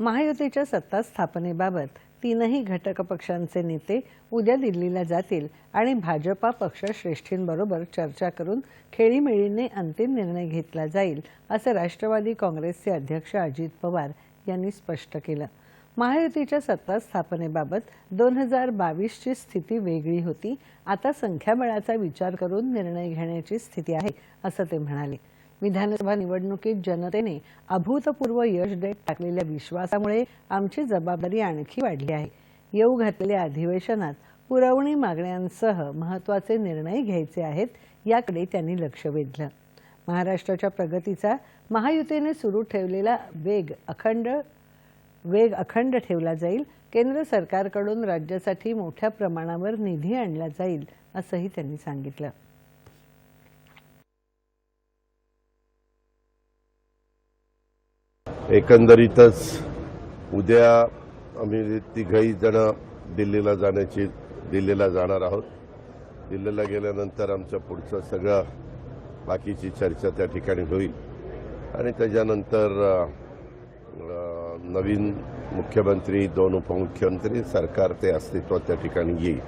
महायुतीच्या सत्ता स्थापनेबाबत तीनही घटक पक्षांचे नेते उद्या दिल्लीला जातील आणि भाजपा पक्षश्रेष्ठींबरोबर चर्चा करून खेळीमेळीने अंतिम निर्णय घेतला जाईल असं राष्ट्रवादी काँग्रेसचे अध्यक्ष अजित पवार यांनी स्पष्ट केलं. महायुतीच्या सत्ता स्थापनेबाबत दोन हजार बावीसची स्थिती वेगळी होती. आता संख्याबळाचा विचार करून निर्णय घेण्याची स्थिती आहे असं ते म्हणाले. विधानसभा निवडणुकीत जनतेने अभूतपूर्व यश देत टाकलेल्या विश्वासामुळे आमची जबाबदारी आणखी वाढली आहे. येऊ घातलेल्या अधिवेशनात पुरवणी मागण्यांसह महत्त्वाचे निर्णय घ्यायचे आहेत याकडे त्यांनी लक्ष वेधलं. महाराष्ट्राच्या प्रगतीचा महायुतीने सुरू ठेवलेला वेग अखंड वेग अखंड ठेवला जाईल केंद्र सरकारकडून राज्यासाठी मोठ्या प्रमाणावर निधी आणला जाईल असंही त्यांनी सांगितलं. एकंदरीतच उद्या आम्ही तिघही जण दिल्लीला जाण्याची दिल्लीला जाणार आहोत. दिल्लीला गेल्यानंतर आमचं पुढचं सगळं बाकीची चर्चा त्या ठिकाणी होईल. आणि त्याच्यानंतर नवीन मुख्यमंत्री दोन उपमुख्यमंत्री सरकार ते अस्तित्वात त्या ठिकाणी येईल.